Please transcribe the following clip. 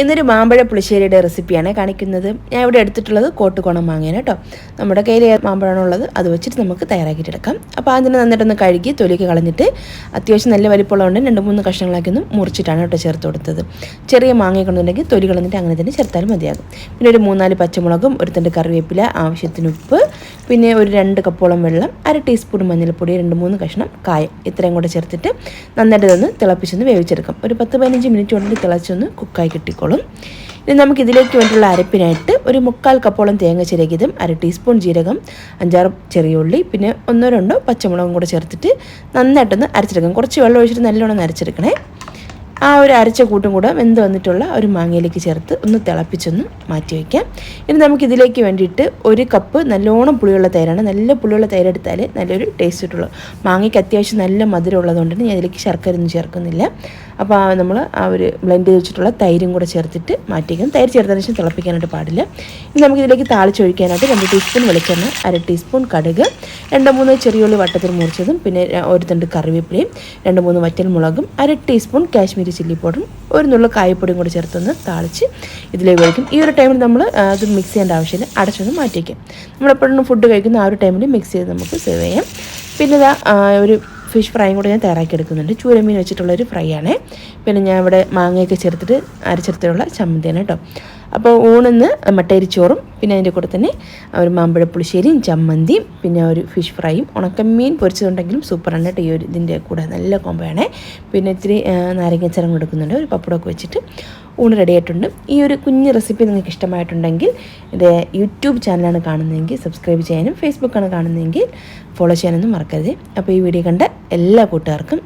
ഇന്നൊരു മാമ്പഴ പുളിശ്ശേരിയുടെ റെസിപ്പിയാണ് കാണിക്കുന്നത്. ഞാൻ ഇവിടെ എടുത്തിട്ടുള്ളത് കോട്ടുകോണം മാങ്ങയാണ് കേട്ടോ. നമ്മുടെ കയ്യിൽ മാമ്പഴമാണുള്ളത് അത് വെച്ചിട്ട് നമുക്ക് തയ്യാറാക്കിയിട്ടെടുക്കാം. അപ്പോൾ അതിനെ നന്നായിട്ടൊന്ന് കഴുകി തൊലിക്ക് കളഞ്ഞിട്ട് അത്യാവശ്യം നല്ല വലിപ്പമുള്ളതുകൊണ്ട് രണ്ട് മൂന്ന് കഷ്ണങ്ങളാക്കി ഒന്ന് മുറിച്ചിട്ടാണ് കേട്ടോ ചേർത്ത് കൊടുത്തത്. ചെറിയ മാങ്ങയൊക്കെ ഉണ്ടെങ്കിൽ തൊലി കളഞ്ഞിട്ട് അങ്ങനെ തന്നെ ചേർത്താലും മതിയാകും. പിന്നെ ഒരു മൂന്നാൽ പച്ചമുളകും ഒരു തണ്ട് കറിവേപ്പില ആവശ്യത്തിന് ഉപ്പ് പിന്നെ ഒരു രണ്ട് കപ്പോളം വെള്ളം അര ടീസ്പൂൺ മഞ്ഞൾപ്പൊടി രണ്ട് മൂന്ന് കഷ്ണം കായം. ഇത്രയും കൂടെ ചേർത്തിട്ട് നന്നായിട്ട് ഇതൊന്ന് തിളപ്പിച്ചൊന്ന് വേവിച്ചെടുക്കാം. ഒരു പത്ത് പതിനഞ്ച് മിനിറ്റ് കൊണ്ട് തിളച്ചൊന്ന് കുക്കായി കിട്ടിക്കോളും ഇനി നമുക്ക് ഇതിലേക്ക് വേണ്ടിയുള്ള അരപ്പിനായിട്ട് ഒരു മുക്കാൽ കപ്പോളം തേങ്ങ ചിരകിയതും അര ടീസ്പൂൺ ജീരകം അഞ്ചാറ് ചെറിയ ഉള്ളി പിന്നെ ഒന്നോ രണ്ടോ പച്ചമുളകും കൂടെ ചേർത്തിട്ട് നന്നായിട്ടൊന്ന് അരച്ചെടുക്കണം. കുറച്ച് വെള്ളം ഒഴിച്ചിട്ട് നല്ലോണം അരച്ചെടുക്കണേ. ആ ഒരു അരച്ച കൂട്ടും കൂടെ വെന്ത് വന്നിട്ടുള്ള ഒരു മാങ്ങയിലേക്ക് ചേർത്ത് ഒന്ന് തിളപ്പിച്ചൊന്ന് മാറ്റി വയ്ക്കാം. ഇനി നമുക്ക് ഇതിലേക്ക് വേണ്ടിയിട്ട് ഒരു കപ്പ് നല്ലോണം പുളിയുള്ള തൈരാണ്. നല്ല പുളിയുള്ള തൈര് എടുത്താൽ നല്ലൊരു ടേസ്റ്റ് കിട്ടുള്ളൂ. മാങ്ങയ്ക്ക് അത്യാവശ്യം നല്ല മധുരം ഉള്ളതുകൊണ്ട് ഞാൻ ഇതിലേക്ക് ശർക്കര ഒന്നും ചേർക്കുന്നില്ല. അപ്പോൾ നമ്മൾ ആ ഒരു ബ്ലെൻഡ് ചെയ്ത് വെച്ചിട്ടുള്ള തൈരും കൂടെ ചേർത്തിട്ട് മാറ്റി മാറ്റിക്കാം തൈര് ചേർത്തതിന് ശേഷം തിളപ്പിക്കാനായിട്ട് പാടില്ല. ഇനി നമുക്ക് ഇതിലേക്ക് താളിച്ചൊഴിക്കാനായിട്ട് രണ്ട് ടീസ്പൂൺ വെളിച്ചെണ്ണ അര ടീസ്പൂൺ കടുക് രണ്ട് മൂന്ന് ചെറിയുള്ളി വട്ടത്തിൽ മുറിച്ചതും പിന്നെ ഒരു തണ്ട് കറിവേപ്പിലയും രണ്ട് മൂന്ന് വറ്റൽ മുളകും അര ടീസ്പൂൺ കാശ്മീരി ചില്ലി പൗഡറും ഒരു നുള്ള കായപ്പൊടിയും കൂടി ചേർത്തൊന്ന് താളിച്ച് ഇതിലേക്ക് ഒഴിക്കും. ഈ ഒരു ടൈമിൽ നമ്മൾ അത് മിക്സ് ചെയ്യേണ്ട ആവശ്യമില്ല. അടച്ചൊന്ന് മാറ്റി വയ്ക്കും നമ്മളെപ്പോഴും ഫുഡ് കഴിക്കുന്ന ആ ഒരു ടൈമിൽ മിക്സ് ചെയ്ത് നമുക്ക് സെർവ് ചെയ്യാം. പിന്നെ ഒരു ഫിഷ് ഫ്രൈയും കൂടെ ഞാൻ തയ്യാറാക്കി എടുക്കുന്നുണ്ട്. ചൂരമീൻ വെച്ചിട്ടുള്ളൊരു ഫ്രൈ ആണ്. പിന്നെ ഞാൻ ഇവിടെ മാങ്ങയൊക്കെ ചേർത്തിട്ട് അരച്ചെടുത്തിട്ടുള്ള ചമ്മന്തിയാണ് കേട്ടോ. അപ്പോൾ ഊണിന്ന് മട്ടരിച്ചോറും പിന്നെ അതിന്റെ കൂടെ തന്നെ ഒരു മാമ്പഴ പുളിശ്ശേരിയും ചമ്മന്തിയും പിന്നെ ഒരു ഫിഷ് ഫ്രൈയും ഉണക്കമീൻ പൊരിച്ചതുണ്ടെങ്കിലും സൂപ്പറാണ് കേട്ടോ ഈ ഒരു ഇതിന്റെ കൂടെ നല്ല കോമ്പയാണ് പിന്നെ ഇത്തിരി നാരങ്ങ ചരം കൊടുക്കുന്നുണ്ട് ഒരു പപ്പടമൊക്കെ വെച്ചിട്ട് ഊണ് റെഡി ആയിട്ടുണ്ട്. ഈ ഒരു കുഞ്ഞ് റെസിപ്പി നിങ്ങൾക്ക് ഇഷ്ടമായിട്ടുണ്ടെങ്കിൽ ഇത് യൂട്യൂബ് ചാനലാണ് കാണുന്നതെങ്കിൽ സബ്സ്ക്രൈബ് ചെയ്യാനും ഫേസ്ബുക്കാണ് കാണുന്നതെങ്കിൽ ഫോളോ ചെയ്യാനൊന്നും മറക്കരുത്. അപ്പോൾ ഈ വീഡിയോ കണ്ട എല്ലാ കൂട്ടുകാർക്കും